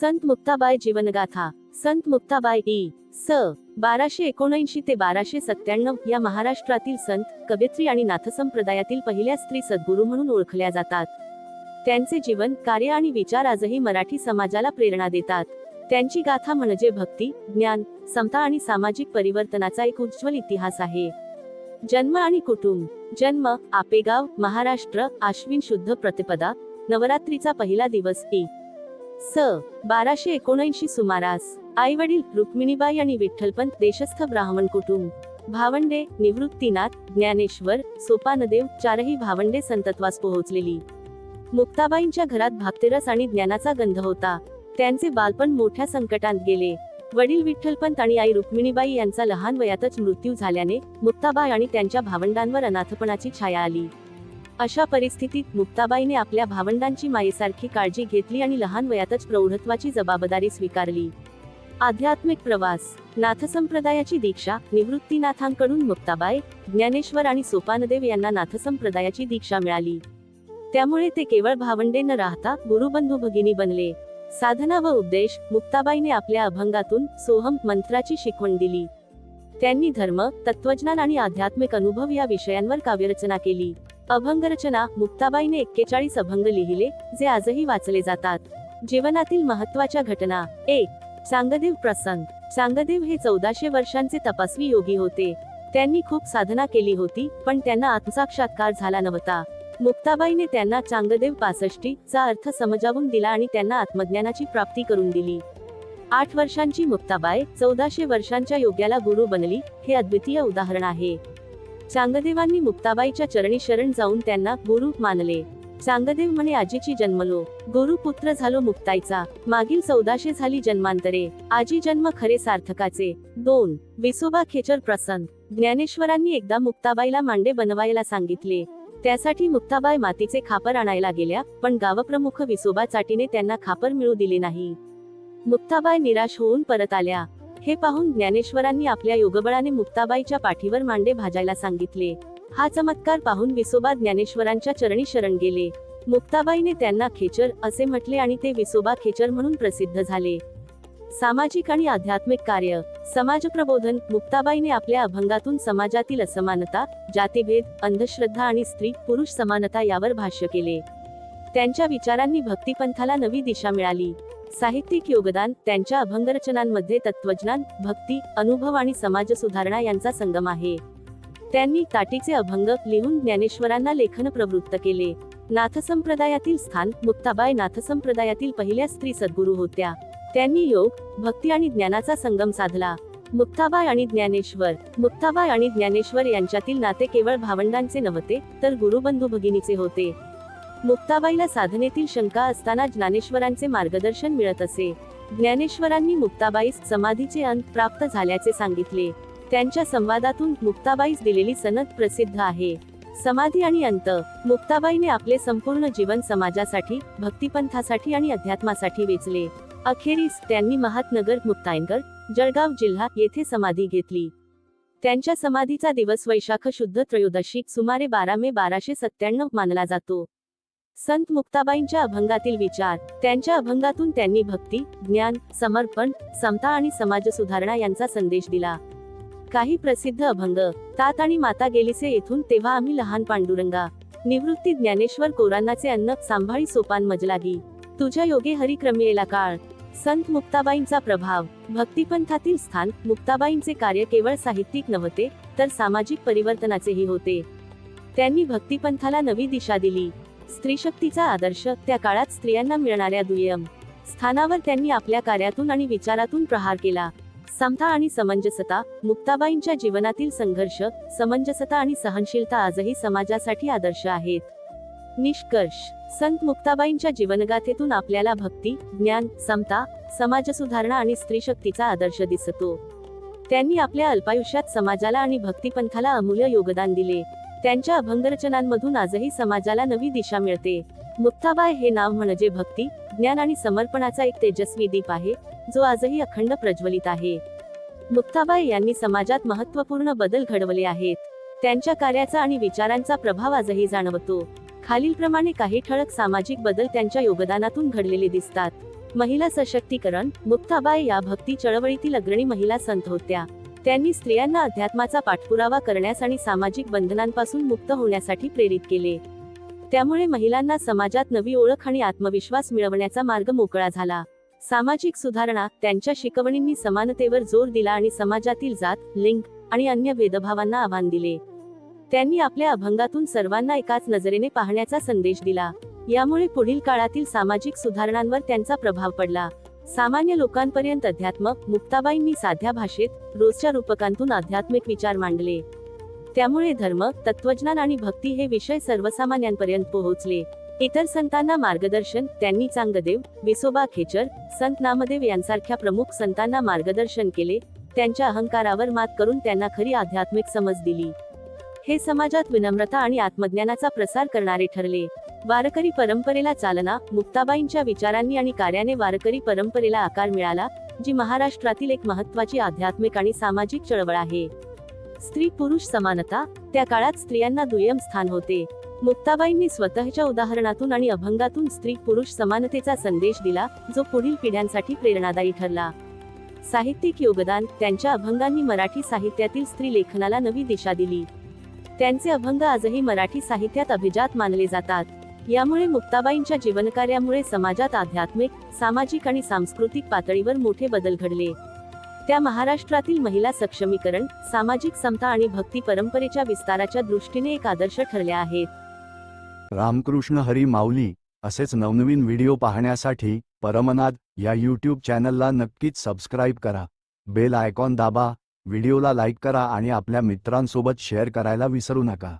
संत मुक्ताबाय जीवनगाथा संत Muktabai E स. बाराशे एकोणऐंशी ते बाराशे सत्त्याण्णव या महाराष्ट्रातील संत कवयित्री आणि नाथसंप्रदायातील पहिल्या स्त्री सद्गुरू म्हणून ओळखल्या जातात. त्यांचे जीवन कार्य आणि विचार आजही मराठी समाजाला प्रेरणा देतात. त्यांची गाथा म्हणजे भक्ती ज्ञान समता आणि सामाजिक परिवर्तनाचा एक उज्ज्वल इतिहास आहे. जन्म आणि कुटुंब. जन्म आपेगाव महाराष्ट्र आश्विन शुद्ध प्रतिपदा नवरात्रीचा पहिला दिवस ई स बाराशे एकोणऐंशी सुमारास आई वडील रुक्मिणीबाई आणि विठ्ठलपंत देशस्थ ब्राह्मण कुटुंब. भावंडे निवृत्तीनाथ ज्ञानेश्वर सोपानदेव चारही भावंडे संतत्वास पोहोचलेली. मुक्ताबाईंच्या घरात भाक्तिरस आणि ज्ञानाचा गंध होता. त्यांचे बालपण मोठ्या संकटात गेले. वडील विठ्ठलपंत आणि आई रुक्मिणीबाई यांचा लहान वयातच मृत्यू झाल्याने मुक्ताबाई आणि त्यांच्या भावंडांवर अनाथपणाची छाया आली. अशा परिस्थितीत मुक्ताबाईने आपल्या भावंडांची मायेसारखी काळजी घेतली आणि लहान वयातच प्रौढत्वाची जबाबदारी स्वीकारली. आध्यात्मिक प्रवास नाथसंप्रदायाची दीक्षा निवृत्तीनाथांकडून मुक्ताबाई ज्ञानेश्वर आणि सोपानदेव यांना नाथसंप्रदायाची दीक्षा मिळाली. त्यामुळे ते केवळ भावंडे न राहता गुरुबंधू भगिनी बनले. साधना व उपदेश मुक्ताबाईने आपल्या अभंगातून सोहम मंत्राची शिकवण दिली. त्यांनी धर्म तत्वज्ञान आणि आध्यात्मिक अनुभव या विषयांवर काव्यरचना केली. अभंगरचना मुक्ताबाईने एक्केचाळीस अभंग लिहिले जे आजही वाचले जातात. जीवनातील महत्त्वाच्या घटना. एक चांगदेव प्रसंग. चांगदेव हे चौदाशे वर्षांचे तपस्वी योगी होते. त्यांनी खूप साधना केली होती पण त्यांना आत्मसाक्षात्कार झाला नव्हता. मुक्ताबाईने त्यांना चांगदेव पासष्टी चा अर्थ समजावून दिला आणि त्यांना आत्मज्ञानाची प्राप्ती करून दिली. आठ वर्षांची मुक्ताबाई चौदाशे वर्षांच्या योग्याला गुरु बनली हे अद्वितीय उदाहरण आहे. चांगदेवांनी मुक्ताबाईच्या चरणी शरण जाऊन त्यांना गुरु मानले. चांगदेव म्हणे आजीची जन्मलो. गुरु पुत्र झालो मुक्ताईचा. मागील चौदाशे झाली जन्मांतरे. आजी जन्म खरे सार्थकाचे. दोन. विसोबा खेचर प्रसन्न ज्ञानेश्वरांनी एकदा मुक्ताबाईला मांडे बनवायला सांगितले. त्यासाठी मुक्ताबाई मातीचे खापर आणायला गेल्या पण गावप्रमुख विसोबा चाटीने त्यांना खापर मिळू दिले नाही. मुक्ताबाई निराश होऊन परत आल्या. हे पाहून ज्ञानेश्वरांनी आपल्या योगबळाने मुक्ताबाईच्या पाठीवर मांडे भाजायला सांगितले. हा चमत्कार पाहून विसोबा ज्ञानेश्वरांच्या चरणी शरण गेले. मुक्ताबाईने त्यांना खेचर असे म्हटले आणि ते विसोबा खेचर म्हणून प्रसिद्ध झाले. सामाजिक आणि आध्यात्मिक कार्य समाज प्रबोधन मुक्ताबाईने आपल्या अभंगातून समाजातील असमानता जातीभेद अंधश्रद्धा आणि स्त्री पुरुष समानता यावर भाष्य केले. त्यांच्या विचारांनी भक्तिपंथाला नवी दिशा मिळाली. साहित्यिक योगदान त्यांच्या अभंगरचनांमध्ये तत्वज्ञान भक्ती अनुभव आणि समाज सुधारणा यांचा संगम आहे. त्यांनी ताटीचे अभंग लिहून ज्ञानेश्वरांना लेखन प्रवृत्त केले. नाथसंप्रदायातील स्थान मुक्ताबाई नाथसंप्रदायातील पहिल्या स्त्री सद्गुरू होत्या. त्यांनी योग भक्ती आणि ज्ञानाचा संगम साधला. मुक्ताबाई आणि ज्ञानेश्वर मुक्ताबाई आणि ज्ञानेश्वर यांच्यातील नाते केवळ भावंडांचे नव्हते तर गुरुबंधू भगिनीचे होते. मुक्ताबाईला साधनेतील शंका असताना ज्ञानेश्वरांचे मार्गदर्शन मिळत असे. ज्ञानेश्वरांनी मुक्ताबाईस समाधीचे अंत प्राप्त झाल्याचे सांगितले. त्यांच्या संवादातून मुक्ताबाईस दिलेली सनद प्रसिद्ध आहे. समाधी आणि अंत. मुक्ताबाईने आपले संपूर्ण जीवन समाजासाठी भक्तिपंथासाठी आणि अध्यात्मासाठी वेचले. अखेरीस त्यांनी महात्नगर मुक्तायनगर जळगाव जिल्हा येथे समाधी घेतली. त्यांच्या समाधीचा दिवस वैशाख शुद्ध त्रयोदशी सुमारे बारा मे बाराशे सत्त्याण्णव मानला जातो. संत मुक्ताबाईंच्या अभंगातील विचार त्यांच्या अभंगातून त्यांनी भक्ती ज्ञान समर्पण समता आणि समाज सुधारणा यांचा संदेश दिला. काही प्रसिद्ध अभंग तात आणि माता गेलीसे येथून तेव्हा आम्ही लहान पांडुरंगा निवृत्ती ज्ञानेश्वर कोरांनाचे अन्न सांभाळी सोपान मजलागी तुझ्या योगे हरिक्रमियेला काळ संत मुक्ताबाईंचा प्रभाव भक्तिपंथातील स्थान मुक्ताबाईंचे कार्य केवळ साहित्यिक नव्हते तर सामाजिक परिवर्तनाचेही होते. त्यांनी भक्तिपंथाला नवी दिशा दिली. स्त्रीशक्तीचा आदर्श त्या काळात स्त्रियांना मिळणाऱ्या दुय्यम स्थानावर त्यांनी आपल्या कार्यातून आणि विचारातून प्रहार केला. समता आणि समंजसता मुक्ताबाईंच्या जीवनातील संघर्ष समंजसता आणि सहनशीलता आजही समाजासाठी आदर्श आहेत. निष्कर्ष संत मुक्ताबाईंच्या जीवनगाथेतून आपल्याला भक्ती ज्ञान समता समाज सुधारणा आणि स्त्रीशक्तीचा आदर्श दिसतो. त्यांनी आपल्या अल्पायुष्यात समाजाला आणि भक्तिपंथाला अमूल्य योगदान दिले. त्यांच्या अभंगरचनांमधून आजही समाजाला नवी दिशा मिळते. मुक्ताबाय हे नाव म्हणजे भक्ती ज्ञान आणि समर्पणाचा एक तेजस्वी दीप आहे जो आजही अखंड प्रज्वलित आहे. मुक्ताबाई यांनी समाजात महत्त्वपूर्ण बदल घडवले आहेत. त्यांच्या कार्याचा आणि विचारांचा प्रभाव आजही जाणवतो. खालीलप्रमाणे काही ठळक सामाजिक बदल त्यांच्या योगदानातून घडलेले दिसतात. महिला सशक्तीकरण मुक्ताबाई या भक्ती चळवळीतील अग्रणी महिला संत होत्या. त्यांनी स्त्रियांना अध्यात्माचा पाठपुरावा करण्यास आणि सामाजिक बंधनांपासून मुक्त होण्यासाठी प्रेरित केले. त्यामुळे महिलांना समाजात नवी ओळख आणि आत्मविश्वास मिळवण्याचा मार्ग मोकळा झाला. सामाजिक सुधारणा त्यांच्या शिकवणींनी समानतेवर जोर दिला आणि समाजातील जात लिंग आणि अन्य भेदभावांना आव्हान दिले. त्यांनी आपल्या अभंगातून सर्वांना एकाच नजरेने पाहण्याचा संदेश दिला. यामुळे पुढील काळातील सामाजिक सुधारणांवर त्यांचा प्रभाव पडला. सामान्य लोकांपर्यंत अध्यात्म मुक्ताबाईंनी साध्या भाषेत रोजच्या रूपकांतून आध्यात्मिक विचार मांडले. त्यामुळे धर्म तत्वज्ञान आणि भक्ती हे विषय सर्वसामान्यांपर्यंत पोहोचले. इतर संतांना मार्गदर्शन त्यांनी चांगदेव विसोबा खेचर संत नामदेव यांसारख्या प्रमुख संतांना मार्गदर्शन केले त्यांच्या अहंकारावर मात करून त्यांना खरी आध्यात्मिक समज दिली. हे समाजात विनम्रता आणि आत्मज्ञानाचा प्रसार करणारे ठरले. वारकरी परंपरेला चालना मुक्ताबाईंच्या विचारांनी आणि कार्याने वारकरी परंपरेला आकार मिळाला जी महाराष्ट्रातील एक महत्वाची आध्यात्मिक आणि सामाजिक चळवळ आहे. स्त्री पुरुष समानता त्या काळात स्त्रियांना दुय्यम स्थान होते. मुक्ताबाईंनी स्वतःच्या उदाहरणातून आणि अभंगातून स्त्री पुरुष समानतेचा संदेश दिला जो पुढील पिढ्यांसाठी प्रेरणादायी ठरला. साहित्यिक योगदान त्यांच्या अभंगांनी मराठी साहित्यातील स्त्री लेखनाला नवी दिशा दिली. त्यांचे अभंग आजही मराठी साहित्यात अभिजात मानले जातात. यामुळे मुक्ताबाईंच्या जीवनकार्यामुळे समाजात आध्यात्मिक सामाजिक आणि सांस्कृतिक पातळीवर मोठे बदल घडले. त्या महाराष्ट्रातील महिला सक्षमीकरण सामाजिक समता आणि भक्ती परंपरेच्या विस्ताराच्या दृष्टीने एक आदर्श ठरल्या आहेत. रामकृष्ण हरी माऊली असेच नवनवीन व्हिडिओ पाहण्यासाठी परमनाद या यूट्यूब चॅनलला नक्कीच सबस्क्राईब करा. बेल आयकॉन दाबा व्हिडिओला लाईक करा आणि आपल्या मित्रांसोबत शेअर करायला विसरू नका.